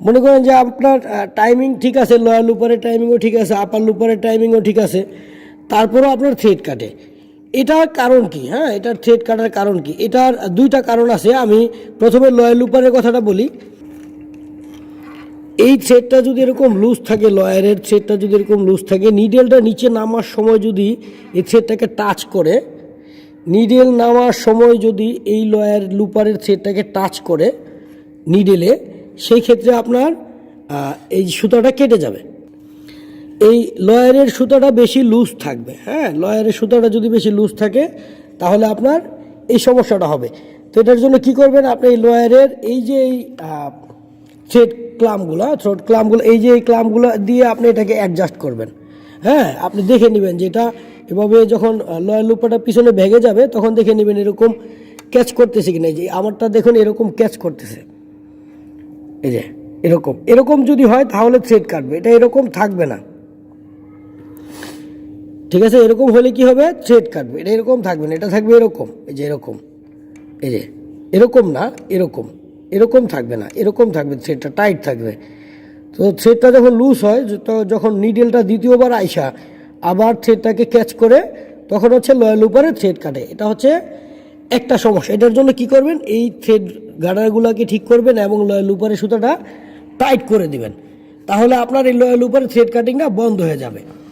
মনে করেন যে আপনার টাইমিং ঠিক আছে লয়াল লুপারের টাইমিংও ঠিক আছে আপার লুপারের টাইমিংও ঠিক আছে, তারপরেও আপনার থ্রেড কাটে। এটার কারণ কি? হ্যাঁ এটার থ্রেড কাটার কারণ কি? এটার দুইটা কারণ আছে, আমি প্রথমে লয়াল লুপারের কথাটা বলি। এই থ্রেডটা যদি এরকম লুজ থাকে, লয়ারের থ্রেডটা যদি এরকম লুজ থাকে নিডেলটা নিচে নামার সময় যদি এই থ্রেডটাকে টাচ করে নিডেল নামার সময় যদি এই লয়ার লুপারের থ্রেডটাকে টাচ করে নিডেলে সেই ক্ষেত্রে আপনার এই সুতাটা কেটে যাবে। এই লয়ারের সুতাটা বেশি লুজ থাকবে হ্যাঁ? লয়ারের সুতাটা যদি বেশি লুজ থাকে, তাহলে আপনার এই সমস্যাটা হবে। তো এটার জন্য কি করবেন আপনি, এই লয়ারের এই যে, এই থ্রেড ক্লামগুলো থ্রোট ক্লামগুলো এই যে, এই ক্লামগুলো দিয়ে আপনি এটাকে অ্যাডজাস্ট করবেন। হ্যাঁ? আপনি দেখে নেবেন যে এটা এভাবে যখন লয়ার লুপাটা পিছনে ভেঙে যাবে, তখন দেখে নেবেন এরকম ক্যাচ করতেছে কিনা। এই যে, আমারটা দেখুন এরকম ক্যাচ করতেছে। এই যে, এরকম। এরকম যদি হয়, তাহলে থ্রেড কাটবে। এটা এরকম থাকবে না। ঠিক আছে? এরকম হলে কি হবে? থ্রেড কাটবে। এটা এরকম থাকবে না। এটা থাকবে এরকম। এই যে, এরকম। এই যে, এরকম না, এরকম। এরকম থাকবে না। এরকম থাকবে। থ্রেডটা টাইট থাকবে। তো থ্রেডটা যখন লুজ হয় তো যখন নিডেলটা দ্বিতীয়বার আইসা, আবার থ্রেডটাকে ক্যাচ করে, তখন হচ্ছে লয়াল উপরে থ্রেড কাটে। এটা হচ্ছে একটা সমস্যা। এটার জন্য কি করবেন? এই থ্রেড গার্ডারগুলোকে ঠিক করবেন এবং লয়াল উপরে সুতাটা টাইট করে দিবেন। তাহলে আপনার এই লয়াল উপরে থ্রেড কাটিংটা বন্ধ হয়ে যাবে।